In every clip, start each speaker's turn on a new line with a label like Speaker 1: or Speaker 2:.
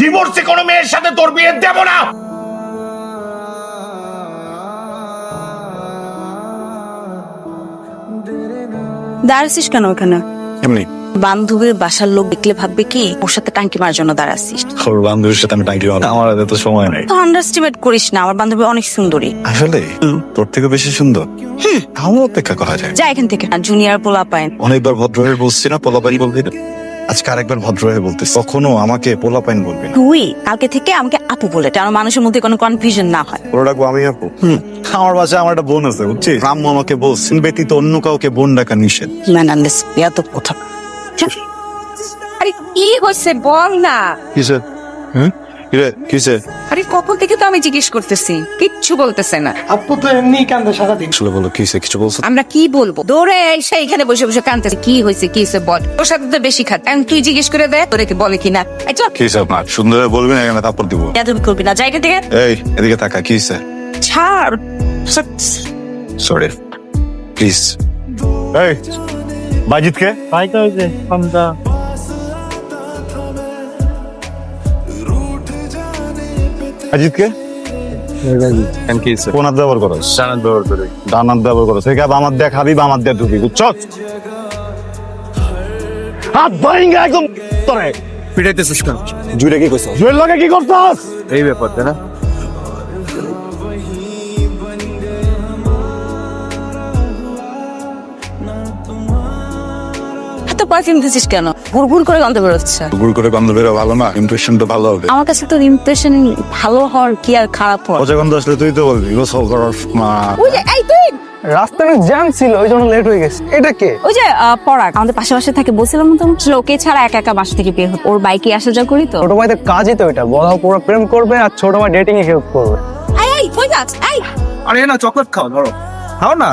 Speaker 1: ডিভোর্সে কোনো মেয়ের সাথে তোর বিয়ে দেব না।
Speaker 2: দাঁড়াছিস কেন ওখানে?
Speaker 3: এমনি।
Speaker 2: বান্ধবীর বাসার লোক দেখলে ভাববে কি ওর সাথে টাঙ্কি মারার জন্য দাঁড়াচ্ছিস।
Speaker 3: ওর বান্ধবীর সাথে আমি টাইটি আমার হাতে তো সময় নেই।
Speaker 2: তো আন্ডারস্টিমেট করিস না আমার বান্ধবী অনেক সুন্দরী।
Speaker 3: আসলে তোর থেকে বেশি সুন্দর। আমার অপেক্ষা করা যায়।
Speaker 2: যা এখান থেকে। জুনিয়র পোলা পায়
Speaker 3: অনেকবার ভদ্র হয়ে বলছি না পোলাপাইন বলবি না? আজকে আরেকবার ভদ্র হয়ে বলতেছি। কখনো আমাকে পোলাপাইন বলবি না।
Speaker 2: তুই কালকে থেকে আমাকে আপু বলে যেন মানুষের মধ্যে কোনো কনফিউশন না হয়।
Speaker 3: ওরা ডাকবো আমি আপু। হুম। আমার বাসায় আমার একটা বোন আছে বুঝছিস? রাম্মু আমাকে বলছেন ব্যতীত অন্য কাউকে বোন ডাকা নিষেধ।
Speaker 2: ম্যানান্দেস এত কথা?
Speaker 4: আরে কি হয়েছে বল না।
Speaker 3: কিসে হ্যাঁ কিরে কিসে
Speaker 4: আরে কখন থেকে তো আমি জিজ্ঞেস করতেছি? কিচ্ছু বলতেছে না।
Speaker 5: আপু তো এমনি কান্দে সারাদিন।
Speaker 3: আসলে বলো কিসে কিছু বলছো?
Speaker 4: আমরা কি বলব? দৌড়ে এসে এখানে বসে বসে কানতেছে কি হয়েছে কি হয়েছে বল। তোর সাথে তো বেশি খাত। এখন তুই জিজ্ঞেস করে দে তোরে কি বলে কিনা। এই চল।
Speaker 3: কিসে আপনার? সুন্দর বলবি না এখানে তারপর দিব।
Speaker 2: এত করবি না? জায়গা থেকে?
Speaker 3: এই এদিকে তাকা কিসে
Speaker 2: ছাড়।
Speaker 3: সরি প্লিজ এই বাজিত কে?
Speaker 5: ওই যে আমরা
Speaker 3: বাজিত কে? ব্যবহার করো। ব্যবহার করে। ডানাত ব্যবহার করো। সেই কাপ আমার দেখ হাবিব আমার দেখ ঢুকি বুঝছ? হাত ভাইঙ্গা একদম তোরে।
Speaker 6: পিটাইতেছিস কেন?
Speaker 3: জুড়ে কি করছ জুড়ে লগে কি করছস?
Speaker 6: এই ব্যাপার তাই না?
Speaker 2: এত পারফিউম দিছিস কেন? গুড়গুড় করে গন্ধ বেরোচ্ছে।
Speaker 3: গুড় করে গন্ধ বেরো ভালো না ইমপ্রেশন তো ভালো হবে।
Speaker 2: আমার কাছে তোর ইমপ্রেশন ভালো হওয়ার কি আর খারাপ হওয়ার?
Speaker 3: পচা গন্ধ আসলে তুই তো বলবি গোসল করার মা।
Speaker 2: ওই যে এই তুই!
Speaker 5: রাস্তায় জ্যাম ছিল ওই জন্য লেট হয়ে গেছে। এটা কে?
Speaker 2: ওই যে পরাগ আমাদের পাশে পাশে থাকে বলছিলাম তোমার লোকে ছাড়া একা একা বাসা থেকে বের হতো ওর বাইকে আসা যাওয়া করি তো?
Speaker 5: ছোট ভাইদের কাজই তো এটা বড় পুরো প্রেম করবে আর ছোট ভাই ডেটিং এ হেল্প করবে।
Speaker 2: এই এই কই যাস এই!
Speaker 6: আরে না চকলেট খাও ধরো। খাও না?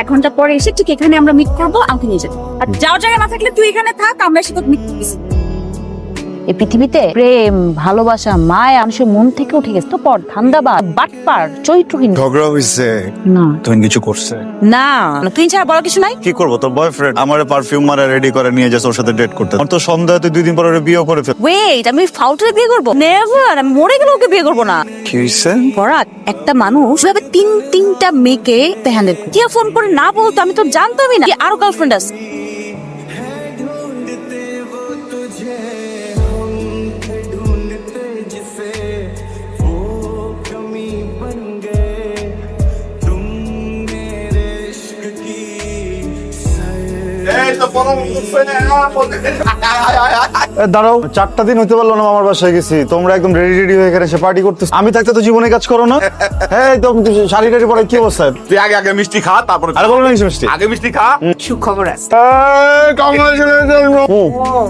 Speaker 2: এক ঘণ্টা পরে এসে ঠিক এখানে আমরা মিট করব আমাকে নিয়ে যাব। আর যাওয়ার জায়গা না থাকলে তুই এখানে থাক আমরা এসে মিট করতেছি। এই পৃথিবীতে প্রেম ভালোবাসা মায়া মানুষের মন থেকে উঠে গেছে। তো পর ধান্দাবাদ বাটপার চরিত্রহীন
Speaker 3: ঝগড়া হইছে।
Speaker 2: না।
Speaker 3: তুমি কিছু করছে?
Speaker 2: না তুই ছাড়া বড় কিছু নাই?
Speaker 3: কি করব? তোর বয়ফ্রেন্ড আমার পারফিউম মারা রেডি করে নিয়ে যাচ্ছে ওর সাথে ডেট করতে। আমার তো সন্দেহ তুই দুই দিন পরে বিয়ে করে ফেল
Speaker 2: ওয়েট আমি ফাউটরে বিয়ে করব? নেভার আমি মরে গেলে ওকে বিয়ে করব না।
Speaker 3: কি হইছে?
Speaker 2: পরাগ একটা মানুষ ভাবে তিন তিনটা মেয়েকে হ্যান্ডেল কে ফোন করে না বলতো আমি তো জানতামই না। আরও গার্লফ্রেন্ড আছে?
Speaker 3: দাঁড়াও চারটা দিন হইতে পারল না আমার বাসায় গেছি। তোমরা একদম রেডি রেডি হয়ে এখানে এসে পার্টি করতেছ। আমি থাকতে তো জীবনে কাজ করো না। হ্যাঁ তো শাড়ি টাড়ি পরে কি অবস্থা?
Speaker 1: তুই আগে আগে মিষ্টি খা তারপর
Speaker 3: আরে বলো না মিষ্টি।
Speaker 1: আগে মিষ্টি খা।
Speaker 4: সুখবর আছে।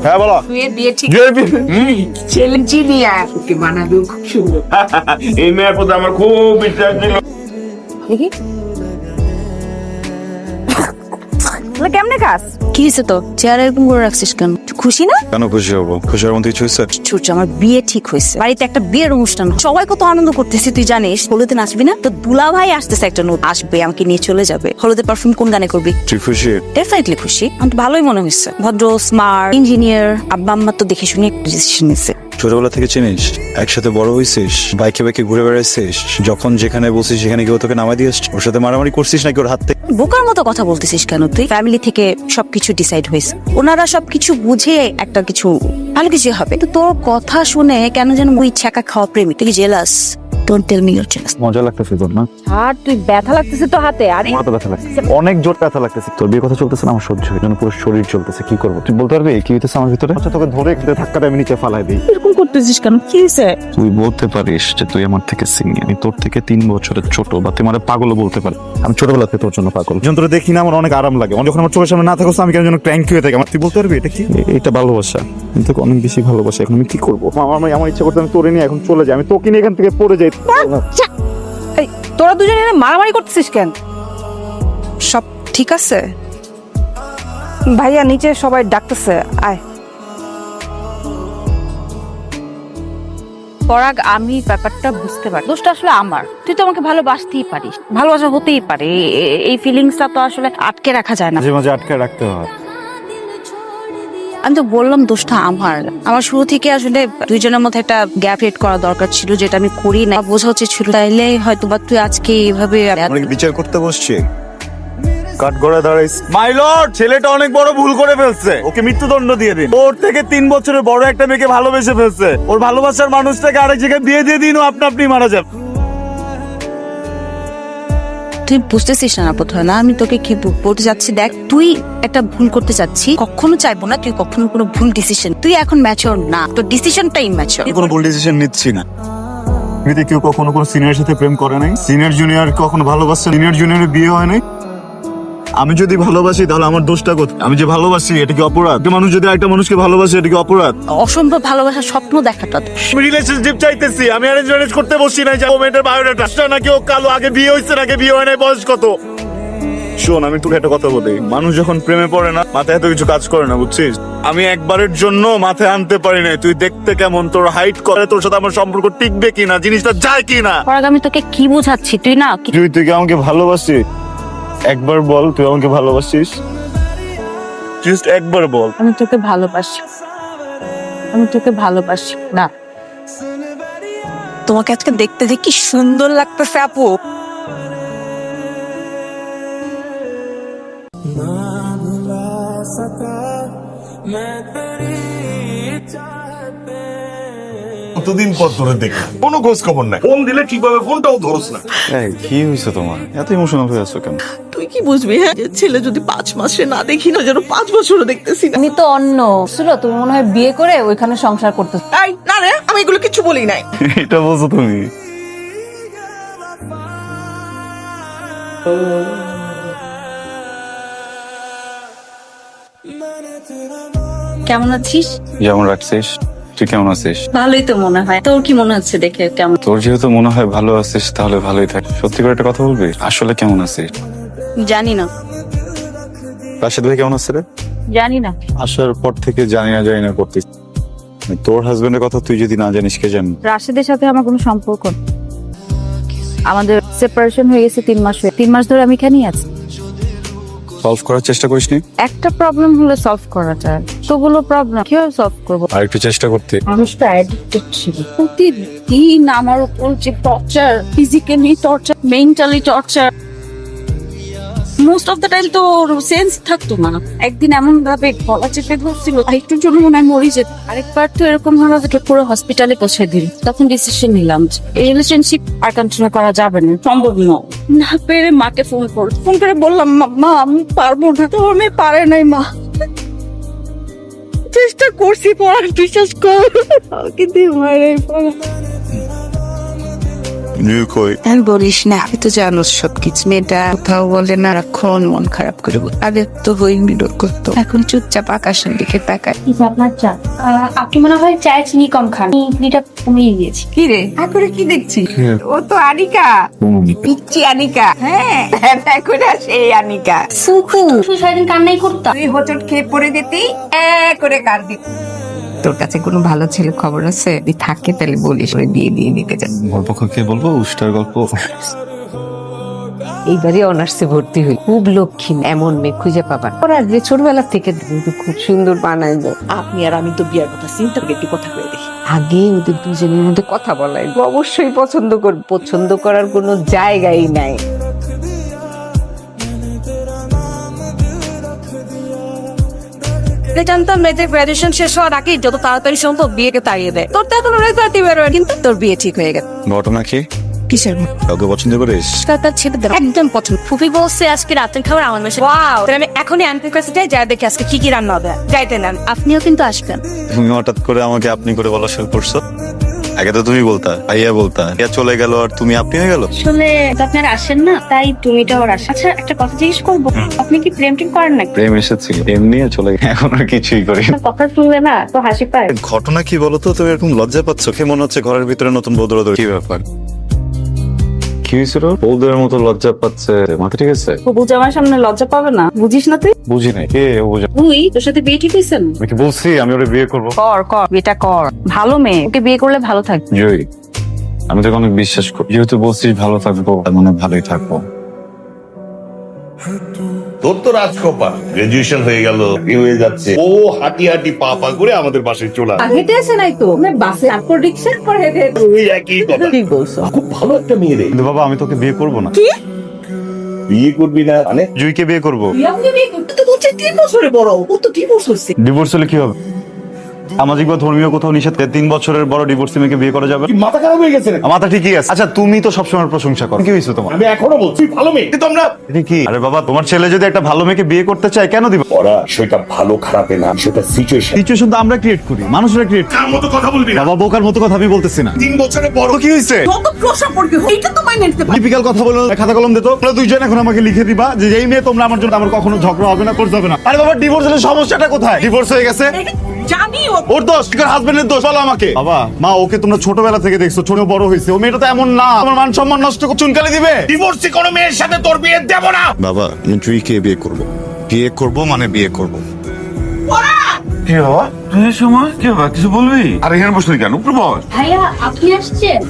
Speaker 3: হ্যাঁ বলো।
Speaker 4: তুই বিয়ে ঠিক। ছেলে জিনিয়ার ওকে বানাবো খুব সুন্দর।
Speaker 1: এই মেয়ের প্রতি আমার খুব বিশ্বাস ছিল।
Speaker 2: দেখি। কেমনে খাস? কি হয়েছে তো? চেয়ার এরকম করে রাখছিস কেন? খুশি না?
Speaker 3: কেন খুশি হব? খুশি হওয়ার মতো কিছু হয়েছে?
Speaker 2: ছুটছে আমার বিয়ে ঠিক হয়েছে। বাড়িতে একটা বিয়ের অনুষ্ঠান। সবাই কত আনন্দ করতেছি তুই জানিস? হলুদে নাচবি না? তো দুলা ভাই আসতেছে একটা নতুন আসবে আমাকে নিয়ে চলে যাবে। হলুদে পারফিউম কোন গানে করবি?
Speaker 3: তুই খুশি?
Speaker 2: ডেফিনেটলি খুশি। আমার ভালোই মনে হচ্ছে ভদ্র স্মার্ট ইঞ্জিনিয়ার আব্বা আম্মা তো দেখে শুনে ডিসিশন নিচ্ছে
Speaker 3: ছোটবেলা থেকে চিনিস, একসাথে বড় হয়েছিস বাইকে বাইকে ঘুরে বেড়াইছিস, যখন যেখানে বসিস সেখানে কেউ তোকে নামাই দিয়ে আসছে ওর সাথে মারামারি করছিস নাকি ওর হাত থেকে?
Speaker 2: বোকার মতো কথা বলতেছিস কেন তুই? ফ্যামিলি থেকে সবকিছু ডিসাইড হয়েছে। ওনারা সবকিছু বুঝে একটা কিছু ভালো কিছু হবে। তো তোর কথা শুনে কেন যেন ওই ছ্যাঁকা খাওয়া প্রেমী তুই jealous don't tell me your jealous
Speaker 3: মজা লাগতেছে তোর না?
Speaker 2: আর তুই ব্যথা লাগতেছে তো হাতে। আরে
Speaker 3: তো ব্যথা লাগতেছে। অনেক জোর ব্যথা লাগতেছে। তোর বিয়ে কথা চলতেছে না আমার সহ্য হয় পুরো শরীর চলতেছে। কি করব তুই? বলতে পারবি? কি হইতেছে আমার ভিতরে? আচ্ছা তোকে ধরে ধাক্কাটা আমি নিচে ফালাই দিই।
Speaker 2: এরকম করতেছিস কেন? কি হয়েছে
Speaker 3: তুই বলতে পারিস যে তুই আমার থেকে সিনিয়র আমি তোর থেকে তিন বছরের ছোট বা তুই আমার পাগলও বলতে পারি আমি ছোটবেলা থেকে তোর জন্য পাগল। যখন তোর দেখি না আমার অনেক আরাম লাগে। যখন আমার চোখের সামনে না থাকো আমি কেন যেন ক্র্যাঙ্কি হয়ে থাকি? আমার তুই বলতে পারবি এটা কি? এটা ভালোবাসা। আমি তোকে অনেক বেশি ভালোবাসা। এখন আমি কি করব? আমার আমার- আমার ইচ্ছা করতে আমি তোরে নিয়ে এখন চলে যাই। আমি তোকে নিয়ে এখান থেকে পড়ে যাই।
Speaker 4: এই, তোরা দুজনে এখানে মারামারি করতেছিস কেন? সব ঠিক আছে। ভাইয়া নিচে সবাই ডাকতেছে আয়।
Speaker 2: পরাগ আমি ব্যাপারটা বুঝতে পারি। দোষটা আসলে আমার। তুই তো আমাকে ভালোবাসতেই পারিস। ভালোবাসা হতেই পারে। এই ফিলিংসটা তো আসলে আটকে রাখা যায় না।
Speaker 3: মাঝে মাঝে আটকে রাখতে হয়।
Speaker 2: আমি তো বললাম দোষটা আমার। আমার শুরু থেকে আসলে দুইজনের মধ্যে একটা গ্যাপ ক্রিয়েট করা দরকার ছিল যেটা আমি করি না। বোঝা উচিত ছিল তাইলে হয়তো বা তুই আজকে এইভাবে
Speaker 3: বিচার করতে বসছি? কাঠ গড়া দাঁড়াইছে মাই লর্ড ছেলেটা অনেক বড় ভুল করে ফেলছে। ওকে মৃত্যুদণ্ড দিয়ে দিন। ওর থেকে তিন বছরের বড় একটা মেয়েকে ভালোবেসে ফেলছে। ওর ভালোবাসার মানুষটাকে আরেক জায়গায় বিয়ে দিয়ে দিন ও আপনা আপনি মারা যাবে।
Speaker 2: তুই বুঝতেছিস না প্রথমে না, আমি তোকে কি বল- বলতে চাচ্ছি দেখ, তুই একটা ভুল করতে চাচ্ছি কখনো চাইব না, তুই কখনো কোনো ভুল ডিসিশন তুই এখন ম্যাচিওর না, তোর ডিসিশনটাই ম্যাচর
Speaker 3: কোনো ভুল ডিসিশন নিচ্ছি না। যদি কেউ কখনো কোনো সিনিয়রের সাথে প্রেম করে নাই। সিনিয়র জুনিয়র কখনো ভালোবাসছে সিনিয়র জুনিয়রের বিয়ে হয় নাই। আমি যদি ভালোবাসি তাহলে আমার দোষটা কোথায়? আমি যে ভালোবাসি এটা কি অপরাধ? একটা মানুষ যদি একটা মানুষকে ভালোবাসে এটা কি অপরাধ?
Speaker 2: অসম্ভব ভালোবাসার স্বপ্ন দেখাটা দোষ।
Speaker 3: আমি রিলেশনশিপ চাইতেছি আমি অ্যারেঞ্জ ম্যারেজ করতে বসছি না যে ও মেয়েটার বায়োডাটা। নাকি ও কালো আগে বিয়ে হয়েছে নাকি বিয়ে হয় নাই বয়স কত? শোন আমি তোকে একটা কথা বলি। মানুষ যখন প্রেমে পড়ে না মাথায় এত কিছু কাজ করে না বুঝছিস? আমি একবারের জন্য মাথায় আনতে পারি না তুই দেখতে কেমন তোর হাইট করে তোর সাথে আমার সম্পর্ক টিকবে কিনা জিনিসটা যায় কিনা?
Speaker 2: আমি তোকে কি বোঝাচ্ছি? তুই না
Speaker 3: তুই তুই কি আমাকে ভালোবাসিস একবার বল তুই আমাকে ভালোবাসিস? জাস্ট একবার বল।
Speaker 2: আমি তোকে ভালোবাসি। আমি তোকে ভালোবাসি। না।
Speaker 4: তোমাকে আজকে দেখতে যে কি সুন্দর লাগতেছে আপু।
Speaker 1: কতদিন পর ধরে দেখি কোনো খোঁজ খবর নাই। ফোন দিলে ঠিকভাবে ফোনটাও ধরস না।
Speaker 3: এই কি হয়েছে তোমার? এত ইমোশনাল হয়ে আছো কেন?
Speaker 7: তুই কি বুঝবি হ্যাঁ? যে ছেলে যদি পাঁচ মাসে না দেখি না যেন পাঁচ বছরও দেখতেছি না।
Speaker 2: আমি তো অন্য। শুনো তুমি মনে হয় বিয়ে করে ওইখানে সংসার করতে
Speaker 7: এই না রে আমি এগুলো কিছু বলি নাই।
Speaker 3: এটা বলছো তুমি?
Speaker 2: কেমন আছিস?
Speaker 8: যেমন রাখছিস। তুই কেমন আছিস?
Speaker 2: ভালোই তো মনে হয়। তোর কি মনে হচ্ছে দেখে কেমন?
Speaker 8: তোর যেহেতু মনে হয় ভালো আছিস তাহলে ভালোই থাক। সত্যি করে একটা কথা বলবি? আসলে কেমন আছিস
Speaker 2: জানি না।
Speaker 3: রাশেদ ভাই কেমন আছে রে?
Speaker 2: জানি না।
Speaker 3: আসার পর থেকে জানি না জানি না করতিস। তোর হাজবেন্ডের কথা তুই যদি না জানিস কে জান?
Speaker 2: রাশেদের সাথে আমার কোনো সম্পর্ক নেই। আমাদের সেপারেশন হয়ে গেছে তিন মাস হয়ে তিন মাস ধরে আমি এখানেই আছি।
Speaker 3: সলভ করার চেষ্টা করিস নি?
Speaker 2: একটা প্রবলেম হলে সলভ তোগুলো প্রবলেম কীভাবে সলভ করব?
Speaker 3: আর একটু চেষ্টা করতে।
Speaker 2: মানুষটা অ্যাডিক্টেড ছিল। প্রতিদিন আমার উপর যে torture physically torture mentally torture most of the time তো সেন্স থাকতো না। একদিন এমন ভাবে গলা চেপে ধরছিল একটুর জন্য মনে হয় মরে যেত। আরেকবার তো এরকম ভাবে যে পুরো হসপিটালে পৌঁছে দিল। তখন ডিসিশন নিলাম এই রিলেশনশিপ আর কন্টিনিউ করা যাবে না। সম্ভব না না পেরে মাকে ফোন কর। ফোন করে বললাম, "মা- আমি পারব না। তো আমি পারে নাই, মা। চেষ্টা করছি পড়ার, বিশ্বাস কর। কিন্তু মারে, পড়া।
Speaker 9: আর বলিস না আমি তো জানো সবকিছু। মেয়েটা কোথাও বলে না রাখন মন খারাপ করে আগে তো হই মিডল করতো। এখন চুপচাপ আকাশের দিকে তাকায়।
Speaker 10: আপনার চা। আহ, আপনি মনে হয় চায়ে চিনি কম খান। চিনিটা কমিয়ে দিয়েছি।
Speaker 9: কি রে? করে কি দেখছি? ও তো আনিকা। পিচ্ছি আনিকা। হ্যাঁ হ্যাঁ করে সেই আনিকা।
Speaker 10: তুই সারাদিন কান্নাই করতাম।
Speaker 9: তুই হোঁচট খেয়ে পড়ে যেতি এ করে কার দিতি। তোর কাছে কোনো ভালো ছেলে খবর আছে? যদি থাকে তাহলে বলিস ওরে বিয়ে দিয়ে দিতে চান
Speaker 8: গল্প কে বলব? উষ্টার গল্প।
Speaker 9: এইবারে অনার্সে ভর্তি হই। খুব লক্ষ্মী এমন মেয়ে খুঁজে পাবা ওরা যে ছোটবেলা থেকে কিন্তু খুব সুন্দর বানায় যায়।
Speaker 7: আপনি আর আমি তো বিয়ার কথা চিন্তা করে একটি কথা বলে দেখি।
Speaker 9: আগে ওদের দুজনের মধ্যে কথা বলাই অবশ্যই পছন্দ কর পছন্দ করার কোনো জায়গাই নাই।
Speaker 4: জানতাম মেয়েদের গ্রাজুয়েশন শেষ হওয়ার আগেই যত তাড়াতাড়ি সম্ভব বিয়েকে তাড়িয়ে দেয়। তোর তো এখন রেজাল্টই বেরোয় কিন্তু তোর বিয়ে ঠিক হয়ে গেছে।
Speaker 8: ঘটনা কি?
Speaker 9: কিসের
Speaker 3: কাউকে পছন্দ করিস?
Speaker 4: তার ছেলেদের একদম পছন্দ। ফুফি বলছে আজকে রাতের খাবার আমার মেশে ওয়াও তাহলে আমি এখনই আন্টির কাছে যাই যা দেখি আজকে কি কি রান্না হবে। যাইতে নেন।
Speaker 2: আপনিও কিন্তু আসবেন।
Speaker 3: তুমি হঠাৎ করে আমাকে আপনি করে বলা শুরু করছ? আগে তো তুমি বলতা ভাইয়া বলতা ইয়া চলে গেল আর তুমি আপনি হয়ে গেল?
Speaker 10: আসলে আপনার আসেন না তাই তুমি তো আর আসা। আচ্ছা একটা কথা জিজ্ঞেস করব আপনি কি প্রেম টেম করেন নাকি?
Speaker 8: প্রেম এসেছিল নিয়ে চলে গেছে। এখন আর কিছুই করি না।
Speaker 10: কথা শুনলে না তো হাসি পায়।
Speaker 3: ঘটনা কি বলতো তুমি এরকম লজ্জা পাচ্ছ? কে মনে হচ্ছে ঘরের ভিতরে নতুন বদরদর
Speaker 8: কি ব্যাপার? কি হয়েছিল? বৌদের মতো লজ্জা পাচ্ছে। মাথা ঠিক আছে?
Speaker 2: ও বুঝে আমার সামনে লজ্জা পাবে না? বুঝিস না তুই?
Speaker 8: বুঝি নাই। কে ও বুঝা
Speaker 2: তুই? তোর সাথে বিয়ে ঠিক আছে
Speaker 8: আমি কি বলছি? আমি ওরে বিয়ে করব?
Speaker 2: কর কর। বিয়েটা কর। ভালো মেয়ে। ওকে বিয়ে করলে ভালো থাকবে।
Speaker 8: জয়ী। আমি তোকে অনেক বিশ্বাস করি। যেহেতু বলছিস ভালো থাকব তার মানে ভালোই থাকব।
Speaker 1: তোর তো রাজকপাল গ্রাজুয়েশন হয়ে গেল হয়ে যাচ্ছে? ও হাঁটি হাঁটি পা পা করে আমাদের বাসায় চলে
Speaker 4: হেঁটে আসে নাই তো। বাসে তারপর রিক্সা করে হেঁটে
Speaker 1: একই কথা।
Speaker 7: ঠিক বলছো?
Speaker 1: খুব ভালো একটা মেয়ে রে।
Speaker 3: কিন্তু বাবা আমি তোকে বিয়ে করব না।
Speaker 1: বিয়ে করবি না মানে?
Speaker 3: জুইকে বিয়ে করব।
Speaker 7: বিয়ে করতে তো তিন বছরে বড়। ও তো ডিভোর্স হচ্ছে।
Speaker 3: ডিভোর্স হলে কি হবে? সামাজিক বা ধর্মীয় কোথাও নিষেধ করে তিন বছরের বড় ডিভোর্স মেয়েকে বিয়ে করা যাবে?
Speaker 1: মাথা খারাপ হয়ে গেছে?
Speaker 3: মাথা ঠিকই আছে। আচ্ছা তুমি তো সবসময় প্রশংসা করো। কি হয়েছে তোমার?
Speaker 1: আমি এখনও বলছি ভালো মেয়ে।
Speaker 3: এটা কি? আরে বাবা তোমার ছেলে যদি একটা ভালো মেয়েকে বিয়ে করতে চায় কেন দিবে?
Speaker 1: ওরা সেটা ভালো খারাপে না সেটা সিচুয়েশন
Speaker 3: সিচুয়েশন তো আমরা ক্রিয়েট করি মানুষরা ক্রিয়েট
Speaker 1: কার মতো কথা বলবি না?
Speaker 3: বাবা বোকার মতো কথা আমি বলতেছি না।
Speaker 1: তিন বছরে বড়
Speaker 3: তো কি হয়েছে?
Speaker 7: যত প্রসম্পর্কে এইটা তো মাইনে নিতে পারি
Speaker 3: টিপিক্যাল কথা বলে খাতা কলম দিত তোমরা দুইজন এখন আমাকে লিখে দিবা যে এই মেয়ে তোমরা আমার জন্য আমার কখনো ঝগড়া হবে না করতে হবে না। আরে বাবা ডিভোর্স হলে সমস্যাটা কোথায়? ডিভোর্স হয়ে গেছে।
Speaker 7: জানি ও
Speaker 3: ওর দোষ কার হাজবেন্ডের দোষ বলো আমাকে। বাবা মা ওকে তোমরা ছোটবেলা থেকে দেখছ ছোট বড় হয়েছে। ও মেয়েটা তো এমন না আমার মান সম্মান নষ্ট করে চুনকালি দিবে।
Speaker 1: ডিভোর্সি কোনো মেয়ের সাথে তোর বিয়ে দেব না।
Speaker 3: বাবা জুইকে বিয়ে করব? বিয়ে করব মানে বিয়ে করব।
Speaker 1: কি বাবা তুই সময় কি বাবা কিছু বলবি? আর এখানে বসলি কেন? উপরে বস।
Speaker 10: ভাইয়া আপনি আসছেন?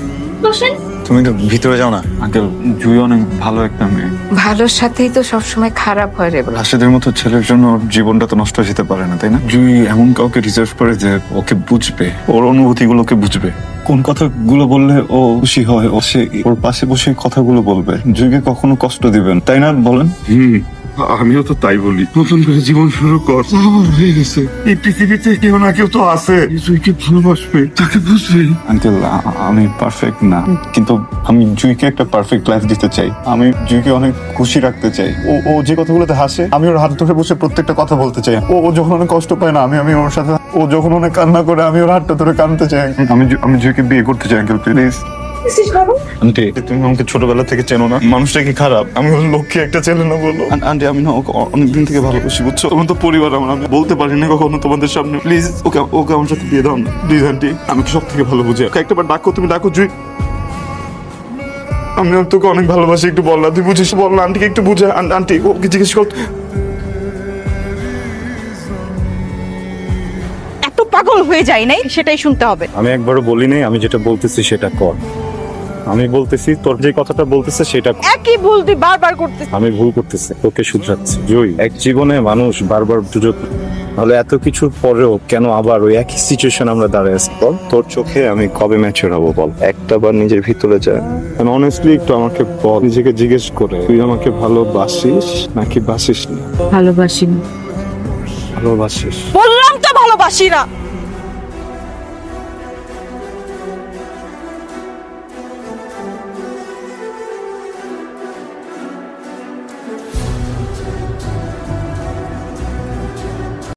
Speaker 10: বসেন।
Speaker 3: তুমি তো ভিতরে যাও না। আঙ্কেল জুই অনেক ভালো একটা মেয়ে।
Speaker 9: ভালোর সাথেই তো সবসময় খারাপ হয় রে বাবা।
Speaker 3: রাশেদের মতো ছেলের জন্য ওর জীবনটা তো নষ্ট হয়ে যেতে পারে না তাই না? জুই এমন কাউকে রিজার্ভ করে যে ওকে বুঝবে ওর অনুভূতিগুলোকে বুঝবে। কোন কথাগুলো বললে ও খুশি হয় ও সে ওর পাশে বসে কথাগুলো বলবে। জুইকে কখনো কষ্ট দিবেন তাই না? বলেন।
Speaker 1: হুম। আমিও তো তাই বলি। নতুন করে জীবন শুরু কর। আমার হয়ে গেছে। এই পৃথিবীতে কেউ না কেউ তো আছে। জুইকে ভালোবাসবে। তাকে বুঝবে।
Speaker 3: আঙ্কেল আমি পারফেক্ট না। কিন্তু আমি জুইকে একটা পারফেক্ট লাইফ দিতে চাই। আমি জুইকে অনেক খুশি রাখতে চাই। ও ও যে কথাগুলোতে হাসে আমি ওর হাত ধরে বসে প্রত্যেকটা কথা বলতে চাই। ও ও যখন অনেক কষ্ট পায় না আমি আমি ওর সাথে ও যখন অনেক কান্না করে আমি ওর হাতটা ধরে কাঁদতে চাই। আমি আমি জুইকে বিয়ে করতে চাই আঙ্কেল প্লিজ আন্টি তুমি আমাকে ছোটবেলা থেকে চেনো না। মানুষটা কি খারাপ? আমি ওর লক্ষ্যে একটা ছেলে না বলো? আন্টি আমি না ওকে অনেকদিন থেকে ভালোবাসি বুঝছ? তোমার তো পরিবার আমার আমি বলতে পারি না কখনো তোমাদের সামনে। প্লিজ ওকে ওকে আমার সাথে বিয়ে দাও না। প্লিজ আন্টি আমি সব থেকে ভালো বুঝি? ওকে একটাবার ডাকো তুমি ডাকো জুই। আমি আর তোকে অনেক ভালোবাসি একটু বল না। তুই বুঝিস বল না আন্টিকে একটু বুঝে। আন্টি ওকে জিজ্ঞেস কর।
Speaker 4: এত পাগল হয়ে যায় নাই? সেটাই শুনতে হবে।
Speaker 3: আমি একবারও বলি নাই আমি যেটা বলতেছি সেটা কর। আমি বলতেছি তোর যে কথাটা বলতেছে সেটা
Speaker 4: একই ভুল তুই বারবার করতে
Speaker 3: আমি ভুল করতেছি তোকে শুধরাচ্ছি। জয় এক জীবনে মানুষ বারবার সুযোগ তাহলে এত কিছুর পরেও কেন আবার ওই একই সিচুয়েশন আমরা দাঁড়িয়ে আছি? বল তোর চোখে আমি কবে ম্যাচুর হব বল? একটা বার নিজের ভিতরে যায়। অনেস্টলি একটু আমাকে বল নিজেকে জিজ্ঞেস করে তুই আমাকে ভালোবাসিস নাকি বাসিস না?
Speaker 2: ভালোবাসি
Speaker 3: ভালোবাসিস।
Speaker 4: বললাম তো ভালোবাসি না।